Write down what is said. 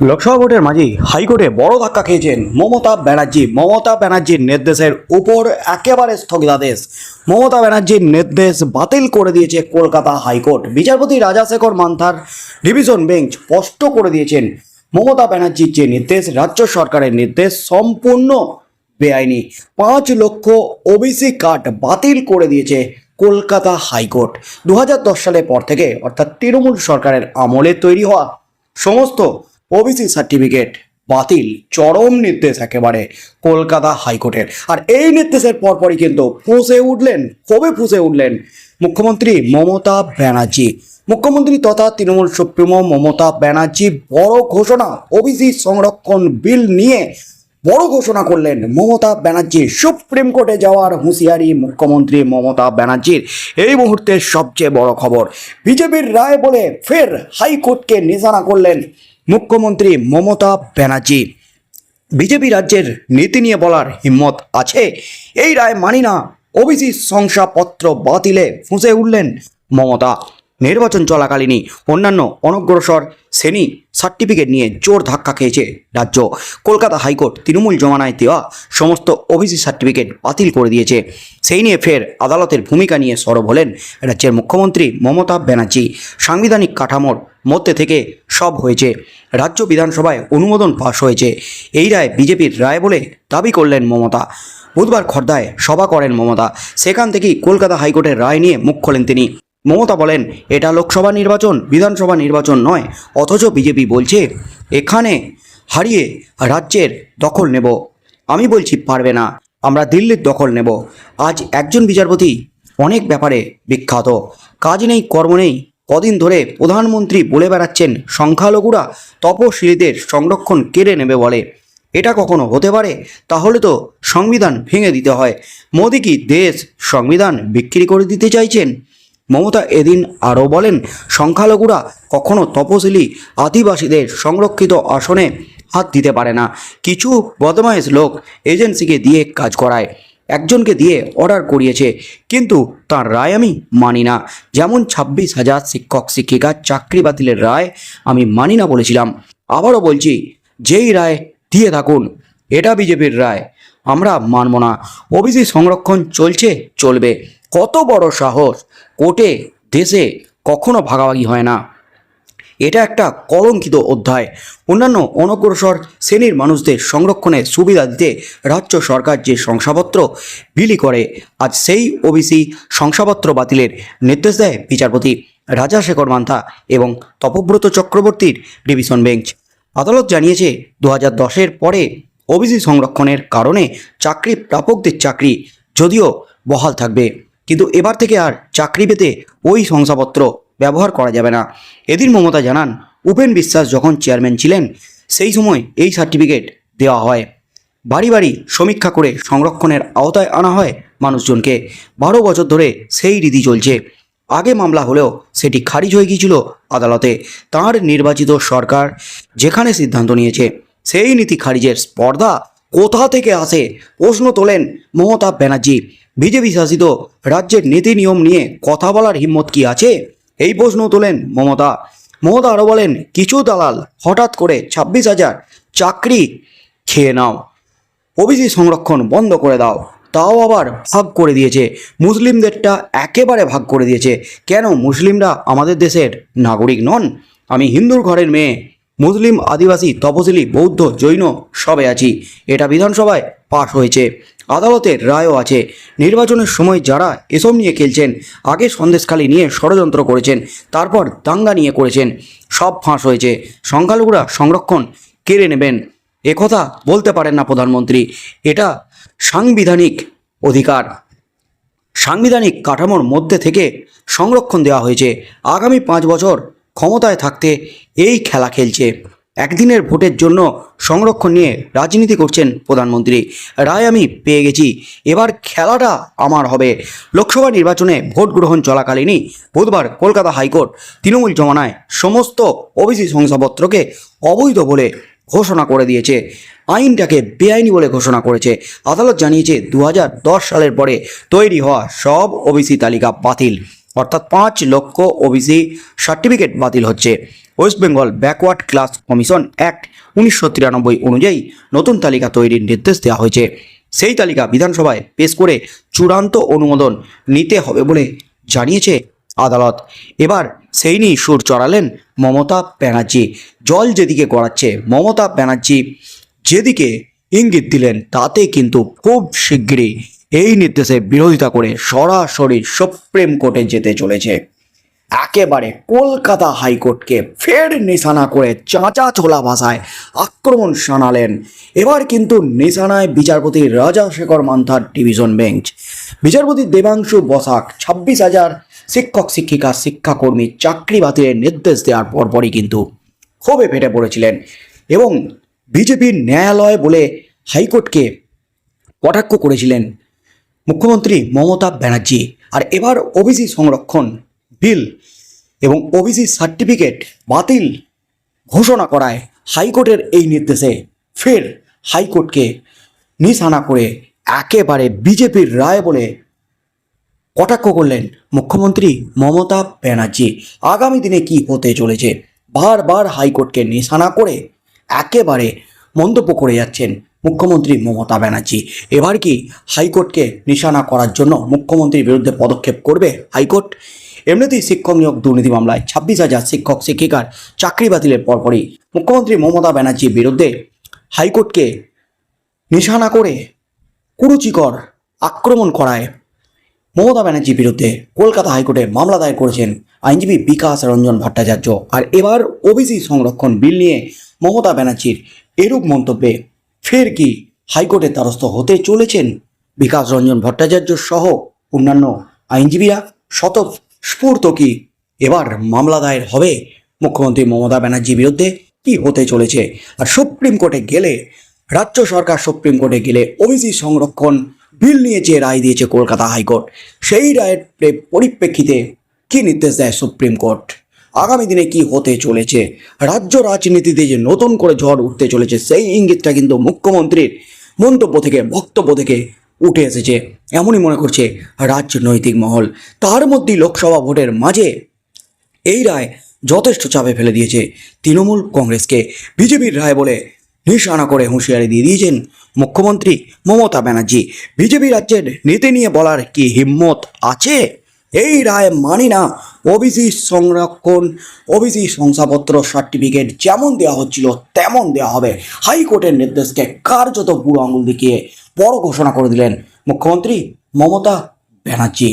লোকসভা ভোটের মাঝেই হাইকোর্টে বড় ধাক্কা খেয়েছেন মমতা ব্যানার্জি। মমতা ব্যানার্জির নির্দেশের উপর একেবারে স্থগিতাদেশ। মমতা ব্যানার্জির নির্দেশ বাতিল করে দিয়েছে কলকাতা হাইকোর্ট। বিচারপতি রাজাশেখর মান্থার ডিভিশন বেঞ্চ স্পষ্ট করে দিয়েছেন, মমতা ব্যানার্জির যে নির্দেশ, রাজ্য সরকারের নির্দেশ সম্পূর্ণ বেআইনি। পাঁচ লক্ষ ওবিসি কার্ড বাতিল করে দিয়েছে কলকাতা হাইকোর্ট। দু হাজার দশ সালের পর থেকে অর্থাৎ তৃণমূল সরকারের আমলে তৈরি হওয়া সমস্ত ওবিসি সার্টিফিকেট বাতিল, চরম নির্দেশ একেবারে কলকাতা হাইকোর্টের। আর এই নির্দেশের পরপরই কিন্তু ফুঁসে উঠলেন কবে ফুঁসে উঠলেন মুখ্যমন্ত্রী মমতা ব্যানার্জি। মুখ্যমন্ত্রী তথা তৃণমূল সুপ্রিমো মমতা ব্যানার্জি বড় ঘোষণা ওবিসি সংরক্ষণ বিল নিয়ে বড় ঘোষণা করলেন মমতা ব্যানার্জি। সুপ্রিম কোর্টে যাওয়ার হুঁশিয়ারি মুখ্যমন্ত্রী মমতা ব্যানার্জির। এই মুহূর্তের সবচেয়ে বড় খবর, বিজেপির রায় বলে ফের হাইকোর্টকে নিশানা করলেন মুখ্যমন্ত্রী মমতা ব্যানার্জি। বিজেপি রাজ্যের নীতি নিয়ে বলার হিম্মত আছে, এই রায় মানি না। ওবিসি শংসাপত্র বাতিলে ফুঁসে উঠলেন মমতা। নির্বাচন চলাকালীনই অন্যান্য অনগ্রসর শ্রেণি সার্টিফিকেট নিয়ে জোর ধাক্কা খেয়েছে রাজ্য। কলকাতা হাইকোর্ট তৃণমূল জমানায় দেওয়া সমস্ত ওবিসি সার্টিফিকেট বাতিল করে দিয়েছে। সেই নিয়ে ফের আদালতের ভূমিকা নিয়ে সরব হলেন রাজ্যের মুখ্যমন্ত্রী মমতা ব্যানার্জি। সাংবিধানিক কাঠামোর মধ্যে থেকে সব হয়েছে। রাজ্য বিধানসভায় অনুমোদন পাশ হয়েছে। এই রায় বিজেপির রায় বলে দাবি করলেন মমতা। বুধবার খর্দায় সভা করেন মমতা। সেখান থেকেই কলকাতা হাইকোর্টের রায় নিয়ে মুখ খোলেন তিনি। মমতা বলেন, এটা লোকসভা নির্বাচন, বিধানসভা নির্বাচন নয়, অথচ বিজেপি বলছে, এখানে হারিয়ে রাজ্যের দখল নেব। আমি বলছি, পারবে না। আমরা দিল্লির দখল নেব। আজ একজন বিচারপতি অনেক ব্যাপারে বিখ্যাত। কাজ নেই, কর্ম নেই কদিন ধরে প্রধানমন্ত্রী বলে বেড়াচ্ছেন, সংখ্যালঘুরা তপশিলীদের সংরক্ষণ কেড়ে নেবে বলে। এটা কখনো হতে পারে? তাহলে তো সংবিধান ভেঙে দিতে হয়। মোদি কি দেশ সংবিধান বিক্রি করে দিতে চাইছেন? মমতা এদিন আরও বলেন, সংখ্যালঘুরা কখনো তপশিলি আদিবাসীদের সংরক্ষিত আসনে হাত দিতে পারে না। কিছু বদমাইশ লোক এজেন্সিকে দিয়ে কাজ করায়। একজনকে দিয়ে অর্ডার করিয়েছে। কিন্তু তার রায় আমি মানি না। যেমন ছাব্বিশ হাজার শিক্ষক শিক্ষিকার চাকরি বাতিলের রায় আমি মানি না বলেছিলাম। আবারও বলছি, যেই রায় দিয়ে থাকুন, এটা বিজেপির রায়। আমরা মানব না। ওবিসি সংরক্ষণ চলছে, চলবে। কত বড় সাহস। কোর্টে, দেশে কখনো ভাগাভাগি হয় না। এটা একটা কলঙ্কিত অধ্যায়। অন্যান্য অনগ্রসর শ্রেণির মানুষদের সংরক্ষণে সুবিধা দিতে রাজ্য সরকার যে শংসাপত্র বিলি করে, আজ সেই ওবিসি শংসাপত্র বাতিলের নির্দেশ দেয় বিচারপতি রাজাশেখর মান্থা এবং তপব্রত চক্রবর্তীর ডিভিশন বেঞ্চ। আদালত জানিয়েছে দু হাজার পরে ওবিসি সংরক্ষণের কারণে চাকরি প্রাপকদের চাকরি যদিও বহাল থাকবে। কিন্তু এবার থেকে আর চাকরি পেতে ওই শংসাপত্র ব্যবহার করা যাবে না। এদিন মমতা জানান, উপেন বিশ্বাস যখন চেয়ারম্যান ছিলেন, সেই সময় এই সার্টিফিকেট দেওয়া হয়। বাড়ি বাড়ি সমীক্ষা করে সংরক্ষণের আওতায় আনা হয় মানুষজনকে। বারো বছর ধরে সেই রীতি চলছে। আগে মামলা হলেও সেটি খারিজ হয়ে গিয়েছিল আদালতে। তাঁর নির্বাচিত সরকার যেখানে সিদ্ধান্ত নিয়েছে, সেই নীতি খারিজের স্পর্ধা কোথা থেকে আসে প্রশ্ন তোলেন মমতা ব্যানার্জি। বিজেপি শাসিত রাজ্যের নীতি নিয়ম নিয়ে কথা বলার হিম্মত কি আছে? এই প্রশ্ন তোলেন মমতা। মমতা আরও বলেন, কিছু দালাল হঠাৎ করে ছাব্বিশ হাজার চাকরি খেয়ে নাও। ওবিসি সংরক্ষণ বন্ধ করে দাও। তাও আবার ভাগ করে দিয়েছে। মুসলিমদেরটা একেবারে ভাগ করে দিয়েছে। কেন মুসলিমরা আমাদের দেশের নাগরিক নন? আমি হিন্দুর ঘরের মেয়ে। মুসলিম আদিবাসী, তপশিলি, বৌদ্ধ, জৈন সবে আছি। এটা বিধানসভায় পাশ হয়েছে। আদালতের রায়ও আছে। নির্বাচনের সময় যারা এসব নিয়ে খেলছেন, আগে সন্দেশখালি নিয়ে ষড়যন্ত্র করেছেন, তারপর দাঙ্গা নিয়ে করেছেন, সব ফাঁস হয়েছে। সংখ্যালঘুরা সংরক্ষণ কেড়ে নেবেন। একথা বলতে পারেন না প্রধানমন্ত্রী। এটা সাংবিধানিক অধিকার। সাংবিধানিক কাঠামোর মধ্যে থেকে সংরক্ষণ দেওয়া হয়েছে। আগামী পাঁচ বছর ক্ষমতায় থাকতে এই খেলা খেলছে। একদিনের ভোটের জন্য সংরক্ষণ নিয়ে রাজনীতি করছেন প্রধানমন্ত্রী। রায় আমি পেয়ে গেছি। এবার খেলাটা আমার হবে। লোকসভা নির্বাচনে ভোট গ্রহণ চলাকালীনই বুধবার কলকাতা হাইকোর্ট তৃণমূল জমানায় সমস্ত ওবিসি শংসাপত্রকে অবৈধ বলে ঘোষণা করে দিয়েছে। আইনটাকে বেআইনি বলে ঘোষণা করেছে। আদালত জানিয়েছে দু হাজার দশ সালের পরে তৈরি হওয়া সব ওবিসি তালিকা বাতিল। অর্থাৎ পাঁচ লক্ষ ওবিসি সার্টিফিকেট বাতিল হচ্ছে। West Bengal backward class commission act উনিশশো তিরানব্বই অনুযায়ী নতুন তালিকা তৈরির নির্দেশ দেওয়া হয়েছে। সেই তালিকা বিধানসভায় পেশ করে চূড়ান্ত অনুমোদন নিতে হবে বলে জানিয়েছে আদালত। এবার সেই নিয়ে সুর চড়ালেন মমতা ব্যানার্জি। জল যেদিকে গড়াচ্ছে, মমতা ব্যানার্জি যেদিকে ইঙ্গিত দিলেন, তাতে কিন্তু খুব শিগগিরই এই নির্দেশে বিরোধিতা করে সরাসরি সুপ্রিম কোর্টে যেতে চলেছে। একেবারে কলকাতা হাইকোর্টকে ফের নিশানা করে চাঁচা ছোলা ভাষায় আক্রমণ শানালেন। এবার কিন্তু নিশানায় বিচারপতি রাজাশেখর মান্থার ডিভিশন বেঞ্চ। বিচারপতি দেবাংশু বসাক ছাব্বিশ হাজার শিক্ষক, শিক্ষিকা, শিক্ষাকর্মী চাকরি বাতিলের নির্দেশ দেওয়ার পরপরই কিন্তু ক্ষোভে ফেটে পড়েছিলেন এবং বিজেপির ন্যায়ালয় বলে হাইকোর্টকে কটাক্ষ করেছিলেন মুখ্যমন্ত্রী মমতা ব্যানার্জি। আর এবার ওবিসি সংরক্ষণ বিল এবং ওবিসি সার্টিফিকেট বাতিল ঘোষণা করায় হাইকোর্টের এই নির্দেশে ফের হাইকোর্টকে নিশানা করে একেবারে বিজেপির রায় বলে কটাক্ষ করলেন মুখ্যমন্ত্রী মমতা ব্যানার্জি। আগামী দিনে কি হতে চলেছে? বারবার হাইকোর্টকে নিশানা করে একেবারে মন্তব্য করে যাচ্ছেন মুখ্যমন্ত্রী মমতা ব্যানার্জি। এবার কি হাইকোর্টকে নিশানা করার জন্য মুখ্যমন্ত্রীর বিরুদ্ধে পদক্ষেপ করবে হাইকোর্ট? এমনিতেই শিক্ষক নিয়োগ দুর্নীতি মামলায় ছাব্বিশ হাজার শিক্ষক শিক্ষিকার চাকরি বাতিলের পরপরই মুখ্যমন্ত্রী মমতা ব্যানার্জির বিরুদ্ধে হাইকোর্টকে নিশানা করে কুরুচিকর আক্রমণ করায় মমতা ব্যানার্জির বিরুদ্ধে কলকাতা হাইকোর্টে মামলা দায়ের করেছেন আইনজীবী বিকাশ রঞ্জন ভট্টাচার্য। আর এবার ওবিসি সংরক্ষণ বিল নিয়ে মমতা ব্যানার্জির এরূপ মন্তব্যে ফের কি হাইকোর্টের দ্বারস্থ হতে চলেছেন বিকাশ রঞ্জন ভট্টাচার্য সহ অন্যান্য আইনজীবীরা? শত স্ফূর্ত কি এবার মামলা দায়ের হবে মুখ্যমন্ত্রী মমতা ব্যানার্জির বিরুদ্ধে। কি হতে চলেছে? আর সুপ্রিম কোর্টে গেলে, রাজ্য সরকার সুপ্রিম কোর্টে গেলে ওবিসি সংরক্ষণ বিল নিয়ে যে রায় দিয়েছে কলকাতা হাইকোর্ট, সেই রায়ের পরিপ্রেক্ষিতে কি নির্দেশ দেয় সুপ্রিম কোর্ট? আগামী দিনে কি হতে চলেছে? রাজ্য রাজনীতিতে যে নতুন করে ঝড় উঠতে চলেছে, সেই ইঙ্গিতটা কিন্তু মুখ্যমন্ত্রীর মন্তব্য থেকে, বক্তব্য থেকে উঠে এসেছে। এমনই মনে করছে রাজনৈতিক মহল। তার মধ্যেই লোকসভা ভোটের মাঝে এই রায় যথেষ্ট চাপে ফেলে দিয়েছে তৃণমূল কংগ্রেসকে। বিজেপির রায় বলে নিশানা করে হুঁশিয়ারি দিয়ে দিয়েছেন মুখ্যমন্ত্রী মমতা ব্যানার্জি। বিজেপি রাজ্যের নীতি নিয়ে বলার কি হিম্মত আছে? এই রায় মানি না। ওবিসি সংরক্ষণ, ওবিসি শংসাপত্র, সার্টিফিকেট যেমন দেওয়া হচ্ছিল তেমন দেওয়া হবে। হাইকোর্টের নির্দেশকে কার্যত বুড়ো আঙুল দেখিয়ে বড় ঘোষণা করে দিলেন মুখ্যমন্ত্রী মমতা ব্যানার্জি।